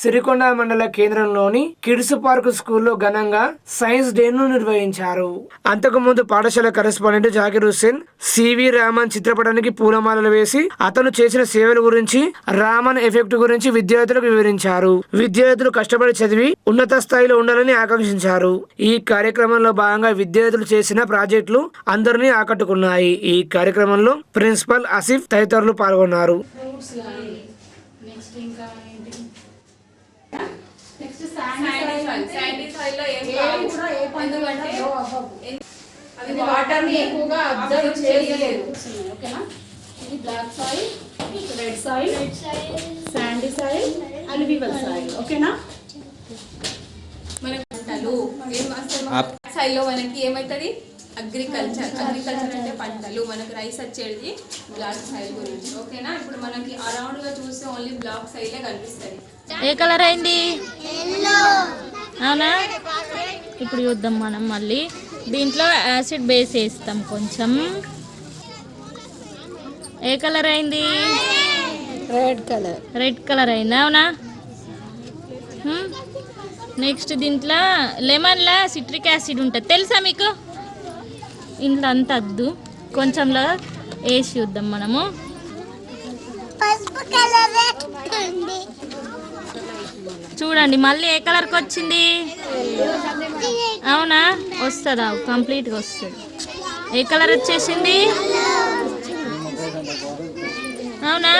సిరికొండ మండల కేంద్రంలోని kids park స్కూల్లో ఘనంగా సైన్స్ డే ను నిర్వహించారు. అంతకుముందు పాఠశాల correspondent Zakir Hussain C V Raman చిత్రపటానికి పూలమాలలు వేసి అతను చేసిన సేవల గురించి రామన్ ఎఫెక్ట్ గురించి విద్యార్థులకు వివరించారు. విద్యార్థులు కష్టపడి చదివి ఉన్నత స్థాయిలో ఉండాలని ఆకాంక్షించారు. ఈ కార్యక్రమంలో భాగంగా విద్యార్థులు చేసిన ప్రాజెక్టులు అందరినీ ఆకట్టుకున్నాయి. ఈ కార్యక్రమంలో ప్రిన్సిపల్ ఆసిఫ్ తదితరులు పాల్గొన్నారు. నెక్స్ట్ అది వాటర్ ఎక్కువగా అబ్జర్వ్ చేయలేదు. ఓకేనా? ఇది black soil red soil sandy soil alluvial soil ఓకేనా? మనకి పంటలు ఏం వస్తాయి సైడ్లో మనకి ఏమైతుంది అగ్రికల్చర్ అగ్రికల్చర్ అంటే పంటలు. మనకి రైస్ వచ్చేది బ్లాక్ సైల్ గురించి. ఓకేనా ఇప్పుడు మనకి అరౌండ్గా చూస్తే ఓన్లీ బ్లాక్ సైలే కనిపిస్తుంది. ఏ కలర్ అయింది? అవునా? ఇప్పుడు చూద్దాం మనం మళ్ళీ. దీంట్లో యాసిడ్ బేస్ వేస్తాం కొంచెం. ఏ కలర్ అయింది? రెడ్ కలర్ రెడ్ కలర్ అయింది? అవునా? నెక్స్ట్ దీంట్లో లెమన్లో సిట్రిక్ యాసిడ్ ఉంటుంది. తెలుసా మీకు? ఇంట్లో అంత వద్దు కొంచెంలో వేసి చూద్దాం మనము. చూడండి మళ్ళీ ఏ కలర్కి వచ్చింది? అవునా? వస్తుందా? కంప్లీట్గా వస్తుంది. ఏ కలర్ వచ్చేసింది? అవునా?